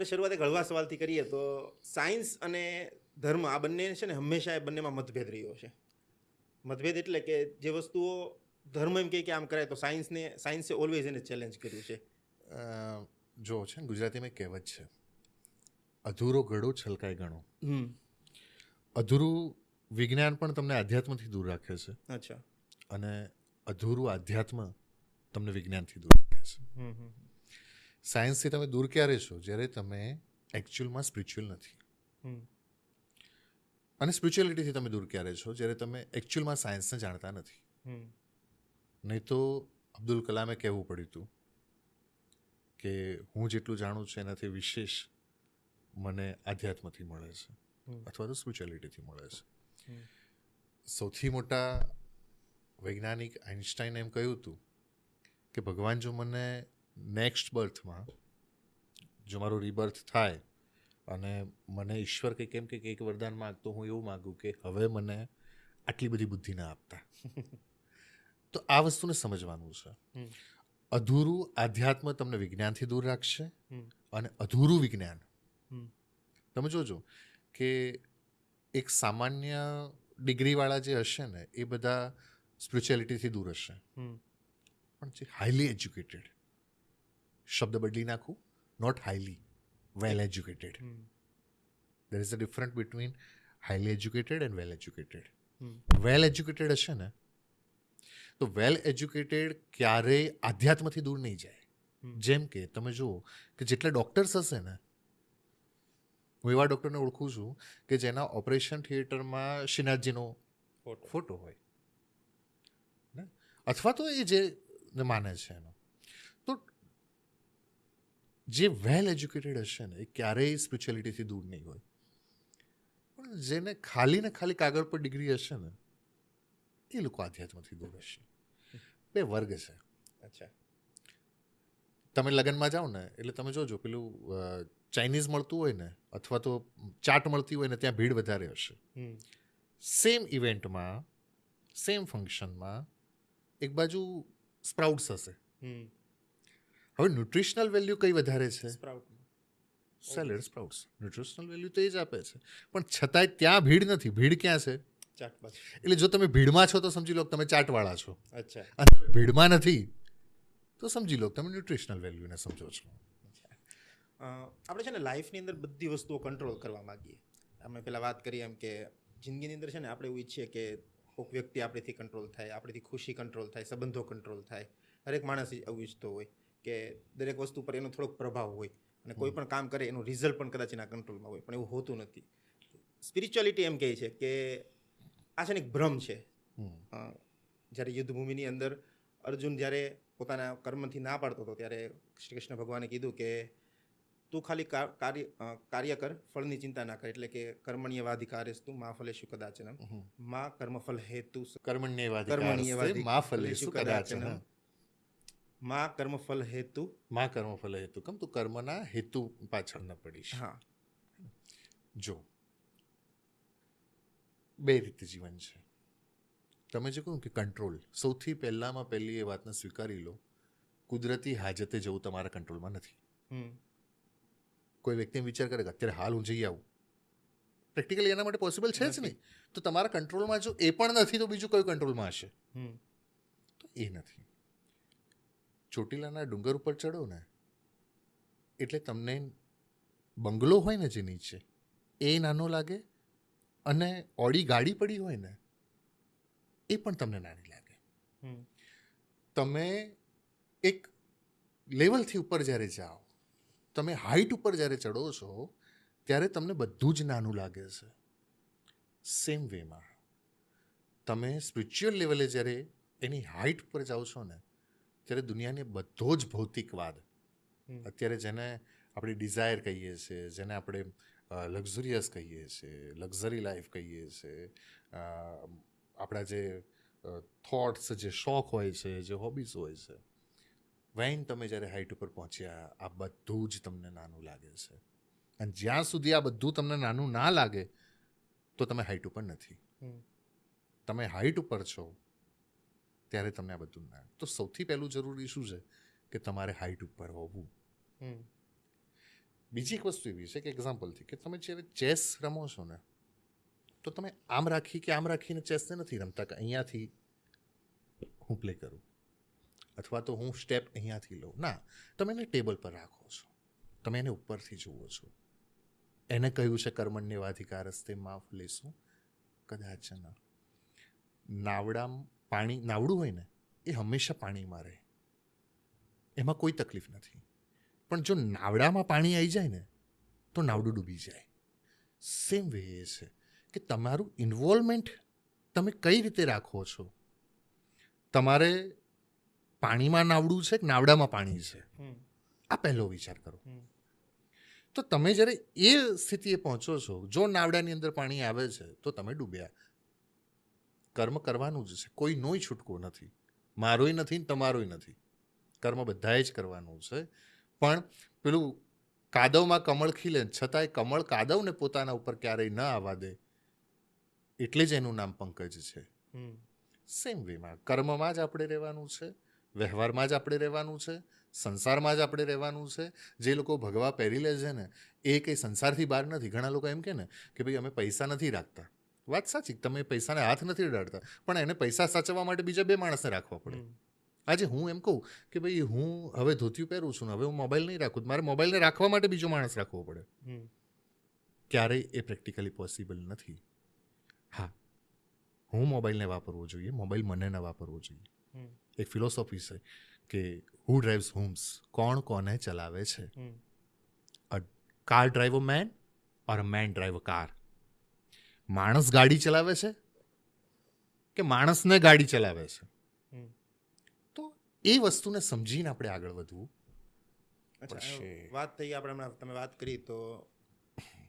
આપણે શરૂઆત ઘડવા સવાલથી કરીએ તો સાયન્સ અને ધર્મ આ બંને છે ને હંમેશા એ બંનેમાં મતભેદ રહ્યો છે. મતભેદ એટલે કે જે વસ્તુઓ ધર્મ એમ કહે કે આમ કરાય તો સાયન્સને સાયન્સે ઓલવેઝ એને ચેલેન્જ કર્યું છે. જો છે ને ગુજરાતીમાં કહેવત છે અધૂરો ઘડો છલકાય ગણો. અધૂરું વિજ્ઞાન પણ તમને આધ્યાત્મથી દૂર રાખે છે. અચ્છા. અને અધૂરું આધ્યાત્મ તમને વિજ્ઞાનથી દૂર રાખે છે. સાયન્સથી તમે દૂર ક્યારે છો? જ્યારે તમે એકચ્યુઅલમાં સ્પિરિચ્યુઅલ નથી. અને સ્પિરિચ્યુઅલિટીથી તમે દૂર ક્યારે છો? જ્યારે તમે એકચ્યુઅલમાં સાયન્સને જાણતા નથી. નહીં તો અબ્દુલ કલામે કહેવું પડ્યું હતું કે હું જેટલું જાણું છું એનાથી વિશેષ મને આધ્યાત્મથી મળે છે. અથવા તો સ્પિરિચ્યુઅલિટીથી મળે છે. સૌથી મોટા વૈજ્ઞાનિક આઇન્સ્ટાઈન એમ કહ્યું હતું કે ભગવાન જો મને નેક્સ્ટ બર્થમાં જો મારું રિબર્થ થાય અને મને ઈશ્વર કંઈક એમ કે એક વરદાન માગતો હું એવું માગું કે હવે મને આટલી બધી બુદ્ધિ ના આપતા. તો આ વસ્તુને સમજવાનું છે. અધૂરું આધ્યાત્મ તમને વિજ્ઞાનથી દૂર રાખશે અને અધૂરું વિજ્ઞાન. તમે જોજો કે એક સામાન્ય ડિગ્રીવાળા જે હશે ને એ બધા સ્પિરિચ્યુઆલિટીથી દૂર હશે. પણ જે હાઈલી એજ્યુકેટેડ શબ્દ બદલી નાખું not highly well educated there is a different between highly educated and well educated well educated હશે ને તો વેલ એજ્યુકેટેડ ક્યારેય આધ્યાત્મથી દૂર નહીં જાય જેમ કે તમે જુઓ કે જેટલા ડૉક્ટર્સ હશે ને હું એવા ડૉક્ટરને ઓળખું છું કે જેના ઓપરેશન થિયેટરમાં શ્રીનાથજીનો ફોટો હોય અથવા તો એ જે માને છે એનો જે વેલ એજ્યુકેટેડ હશે ને એ ક્યારેય સ્પિરિચ્યુઅલિટીથી દૂર નહીં હોય. પણ જેને ખાલી ને ખાલી કાગળ પર ડિગ્રી હશે ને એ લોકો આધ્યાત્મથી દૂર હશે. બે વર્ગ છે. અચ્છા. તમે લગ્નમાં જાઓ ને એટલે તમે જોજો પેલું ચાઇનીઝ મળતું હોય ને અથવા તો ચાટ મળતી હોય ને ત્યાં ભીડ વધારે હશે. સેમ ઇવેન્ટમાં સેમ ફંક્શનમાં એક બાજુ સ્પ્રાઉટ્સ હશે. હવે ન્યુટ્રિશનલ વેલ્યુ કઈ વધારે છે? સેલેડ સ્પ્રાઉટ્સ ન્યુટ્રિશનલ વેલ્યુ તો એ જ આપે છે. પણ છતાંય ત્યાં ભીડ નથી. ભીડ ક્યાં છે? એટલે જો તમે ભીડમાં છો તો સમજી લો તમે ચાટવાળા છો. અચ્છા. અને ભીડમાં નથી તો સમજી લો તમે ન્યુટ્રિશનલ વેલ્યુને સમજો છો. આપણે છે ને લાઈફની અંદર બધી વસ્તુઓ કંટ્રોલ કરવા માંગીએ. અમે પહેલાં વાત કરી એમ કે જિંદગીની અંદર છે ને આપણે એવું ઈચ્છીએ કે કોઈક વ્યક્તિ આપણીથી કંટ્રોલ થાય આપણીથી ખુશી કંટ્રોલ થાય સંબંધો કંટ્રોલ થાય. દરેક માણસ એવું ઈચ્છતો હોય. કે દરેક વસ્તુ પર એનો થોડોક પ્રભાવ હોય અને કોઈ પણ કામ કરે એનું રિઝલ્ટ પણ કદાચ એના કંટ્રોલમાં હોય પણ એવું હોતું નથી. સ્પિરિચ્યુઆલિટી એમ કહે છે કે આ છે ને એક ભ્રમ છે. જ્યારે યુદ્ધભૂમિની અંદર અર્જુન જ્યારે પોતાના કર્મથી ના પાડતો હતો ત્યારે શ્રી કૃષ્ણ ભગવાને કીધું કે તું ખાલી કાર્ય કાર્ય કર ફળની ચિંતા ના કર એટલે કે કર્મણીય વાધિકારેસ તું મા ફલેશુ કદાચન. મા કર્મફલ હેતુ કર્મણ્યેવાધિકારસ્તે કર્મણ્યેવાધિ- મા ફલેષુ કદાચન મા કર્મફલ હેતુ. મા કર્મફલ હેતુ. કેમ? તું કર્મના હેતુ પાછળ ન પડીશ. હા. જો બે રીતે જીવન છે. તમે જે કહ્યું કે કંટ્રોલ સૌથી પહેલામાં પહેલી એ વાતને સ્વીકારી લો. કુદરતી હાજતે જવું તમારા કંટ્રોલમાં નથી. કોઈ વ્યક્તિ વિચાર કરે કે અત્યારે હાલ હું જઈ આવું. પ્રેક્ટિકલી એના માટે પોસિબલ છે જ નહીં. તો તમારા કંટ્રોલમાં જો એ પણ નથી તો બીજું કયું કંટ્રોલમાં હશે? તો એ નથી. ચોટીલાના ડુંગર ઉપર ચડો ને એટલે તમને બંગલો હોય ને જે નીચે એ નાનો લાગે અને ઓડી ગાડી પડી હોય ને એ પણ તમને નાની લાગે. તમે એક લેવલથી ઉપર જ્યારે જાઓ તમે હાઈટ ઉપર જ્યારે ચડો છો ત્યારે તમને બધું જ નાનું લાગે છે. સેમ વેમાં તમે સ્પિરિચ્યુઅલ લેવલે જ્યારે એની હાઈટ ઉપર જાઓ છો ને ત્યારે દુનિયાને બધો જ ભૌતિકવાદ અત્યારે જેને આપણે ડિઝાયર કહીએ છીએ જેને આપણે લક્ઝુરિયસ કહીએ છીએ લક્ઝરી લાઈફ કહીએ છીએ આપણા જે થોટ્સ જે શોખ હોય છે જે હોબીઝ હોય છે વેન તમે જ્યારે હાઇટ ઉપર પહોંચ્યા આ બધું જ તમને નાનું લાગે છે. અને જ્યાં સુધી આ બધું તમને નાનું ના લાગે તો તમે હાઇટ ઉપર નથી. તમે હાઇટ ઉપર છો ત્યારે તમને આ બધું ના તો સૌથી પહેલું જરૂરી શું છે? કે તમારે હાઈટ ઉપર હોવું. બીજી એક વસ્તુ એવી છે કે એક્ઝામ્પલથી કે તમે જ્યારે ચેસ રમો છો ને તો તમે આમ રાખી કે આમ રાખીને ચેસને નથી રમતા કે અહીંયાથી હું પ્લે કરું? અથવા તો હું સ્ટેપ અહીંયાથી લઉં? ના. તમે એને ટેબલ પર રાખો છો. તમે એને ઉપરથી જુઓ છો. એને કહ્યું છે કર્મણ્યવાધિકાર રસ્તે માફ લેશું. કદાચ ના. નાવડામ પાણી નાવડું હોય ને એ હંમેશા પાણીમાં રહે. એમાં કોઈ તકલીફ નથી. પણ જો નાવડામાં પાણી આવી જાય ને તો નાવડું ડૂબી જાય. સેમ વે એ છે કે તમારું ઇન્વોલ્વમેન્ટ તમે કઈ રીતે રાખો છો? તમારે પાણીમાં નાવડું છે કે નાવડામાં પાણી છે? આ પહેલો વિચાર કરો. તો તમે જ્યારે એ સ્થિતિએ પહોંચો છો જો નાવડાની અંદર પાણી આવે છે તો તમે ડૂબ્યા. કર્મ કરવાનું જ છે. કોઈનોય છૂટકો નથી. મારોય નથી ને તમારોય નથી. કર્મ બધાએ જ કરવાનું છે. પણ પેલું કાદવમાં કમળ ખીલે છતાંય કમળ કાદવને પોતાના ઉપર ક્યારેય ન આવવા દે. એટલે જ એનું નામ પંકજ છે. સેમ વેમાં કર્મમાં જ આપણે રહેવાનું છે. વ્યવહારમાં જ આપણે રહેવાનું છે. સંસારમાં જ આપણે રહેવાનું છે. જે લોકો ભગવા પહેરી લે છે ને એ કંઈ સંસારથી બહાર નથી. ઘણા લોકો એમ કે ને કે ભાઈ અમે પૈસા નથી રાખતા. વાત સાચી તમે પૈસાને હાથ નથી અડાડતા પણ એને પૈસા સાચવવા માટે બીજા બે માણસને રાખવા પડે. આજે હું એમ કહું કે ભાઈ હું હવે ધોતિયું પહેરું છું ને હવે હું મોબાઈલ નહીં રાખું તો મારે મોબાઈલને રાખવા માટે બીજો માણસ રાખવો પડે. ક્યારેય એ પ્રેક્ટિકલી પોસિબલ નથી. હા હું મોબાઈલને વાપરવો જોઈએ મોબાઈલ મને ન વાપરવો જોઈએ. એક ફિલોસોફી છે કે હુ ડ્રાઈવ્સ હોમ્સ કોણ કોને ચલાવે છે? Car drive a man or a man drive a car માણસ ગાડી ચલાવે છે કે માણસને ગાડી ચલાવે છે. તો એ વસ્તુને સમજીને આપણે આગળ વધવું વાત થઈ આપણે હમણાં તમે વાત કરી તો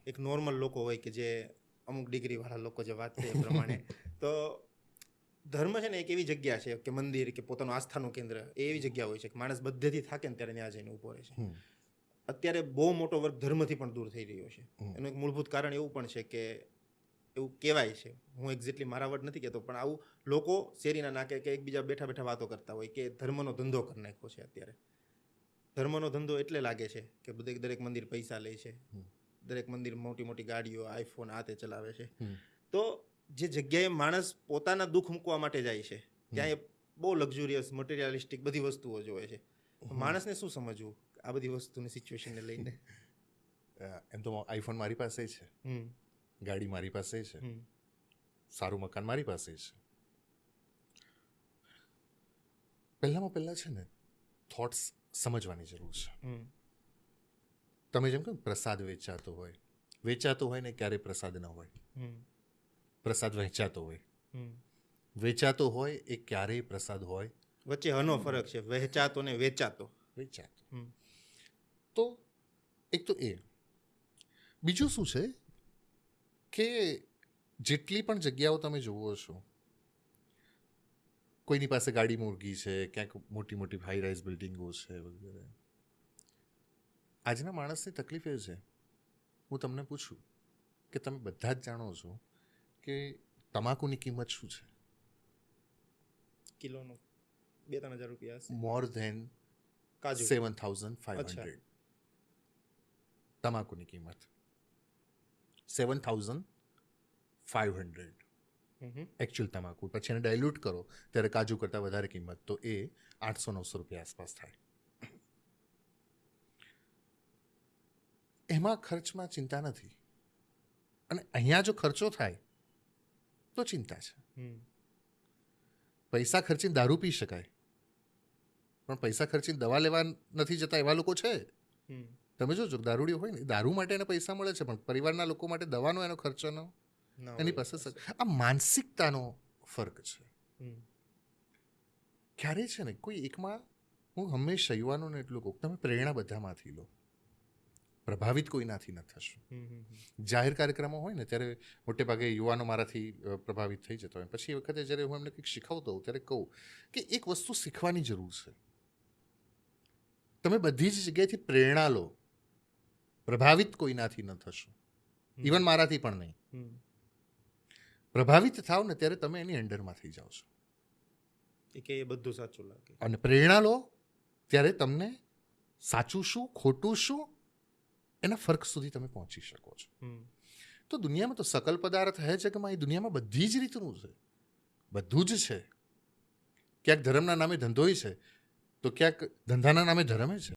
એક નોર્મલ લોકો હોય કે જે અમુક ડિગ્રી વાળા લોકો જે વાત થઈ એ પ્રમાણે. તો ધર્મ છે ને એક એવી જગ્યા છે કે મંદિર કે પોતાનું આસ્થાનું કેન્દ્ર એ એવી જગ્યા હોય છે કે માણસ બધેથી થાકે ને ત્યારે ત્યાં જઈને ઊભો રહે છે. અત્યારે બહુ મોટો વર્ગ ધર્મથી પણ દૂર થઈ રહ્યો છે. એનું એક મૂળભૂત કારણ એવું પણ છે કે એવું કહેવાય છે. હું એક્ઝેક્ટલી મારા વર્ડ નથી કહેતો પણ આવું લોકો શેરીના નાકે કે એકબીજા બેઠા બેઠા વાતો કરતા હોય કે ધર્મનો ધંધો કરી નાખ્યો છે અત્યારે. ધર્મનો ધંધો એટલે લાગે છે કે દરેક દરેક મંદિર પૈસા લે છે. દરેક મંદિર મોટી મોટી ગાડીઓ આઈફોન આ તે ચલાવે છે. તો જે જગ્યાએ માણસ પોતાના દુઃખ મૂકવા માટે જાય છે ત્યાં એ બહુ લક્ઝુરિયસ મટીરિયાલિસ્ટિક બધી વસ્તુઓ જોવે છે. માણસને શું સમજવું આ બધી વસ્તુની સિચ્યુએશનને લઈને? એમ તો આઈફોન મારી પાસે છે. ગાડી મારી પાસે છે. સારું મકાન મારી પાસે છે. પહેલામાં પહેલાં છે ને થોટ્સ સમજવાની જરૂર છે. તમે જેમ કહો પ્રસાદ વેચાતો હોય. વેચાતો હોય ને ક્યારે પ્રસાદ ન હોય. પ્રસાદ વહેંચાતો હોય. વેચાતો હોય એ ક્યારેય પ્રસાદ હોય. વચ્ચે હનો ફરક છે વહેંચાતો ને વેચાતો. વેચાતો. તો એક તો એ. બીજું શું છે? કે જેટલી પણ જગ્યાઓ તમે જુઓ છો કોઈની પાસે ગાડી મુરગી છે ક્યાંક મોટી મોટી હાઈ રાઇઝ બિલ્ડિંગો છે વગેરે. આજના માણસની તકલીફ એ છે. હું તમને પૂછું કે તમે બધા જ જાણો છો કે તમાકુની કિંમત શું છે? કિલોનો બે ત્રણ હજાર રૂપિયા મોર ધેન કાજુ. Seven thousand five. હંડ્રેડ તમાકુની કિંમત. Seven thousand five hundred. Actual તમાકુ પછી એને ડાયલ્યુટ કરો ત્યારે કાજુ કરતાં વધારે કિંમત તો એ આઠસો નવસો રૂપિયા આસપાસ થાય એમાં ખર્ચમાં ચિંતા નથી અને અહીંયા જો ખર્ચો થાય તો ચિંતા છે પૈસા ખર્ચીને દારૂ પી શકાય પણ પૈસા ખર્ચીને દવા લેવા નથી જતા એવા લોકો છે તમે જોજો દારૂડી હોય ને દારૂ માટે એને પૈસા મળે છે પણ પરિવારના લોકો માટે દવાનો એનો ખર્ચનો ના એની પાસે આ માનસિકતાનો ફર્ક છે. ક્યારે છે ને કોઈ એકમાં હું હંમેશા યુવાનોને એટલું કહું તમે પ્રેરણા બધામાંથી લો. પ્રભાવિત કોઈનાથી ન થશો. જાહેર કાર્યક્રમો હોય ને ત્યારે મોટે ભાગે યુવાનો મારાથી પ્રભાવિત થઈ જતા હોય. પછી એ વખતે જ્યારે હું એમને કંઈક શીખવતો હોઉં ત્યારે કહું કે એક વસ્તુ શીખવાની જરૂર છે. તમે બધી જ જગ્યાએથી પ્રેરણા લો. પ્રભાવિત કોઈનાથી ન થશો. ઇવન મારાથી પણ નહીં. પ્રભાવિત થાવ ને ત્યારે તમે એની અંડરમાં થઈ જાઓ છો. કે એ બધું સાચું લાગે. અને પ્રેરણા લો ત્યારે તમને સાચું શું ખોટું શું એના ફર્ક સુધી તમે પહોંચી શકો છો. તો દુનિયામાં તો સકલ પદાર્થ હે છે કે એ દુનિયામાં બધી જ રીતનું છે. બધું જ છે. ક્યાંક ધર્મના નામે ધંધોય છે તો ક્યાંક ધંધાના નામે ધર્મે છે.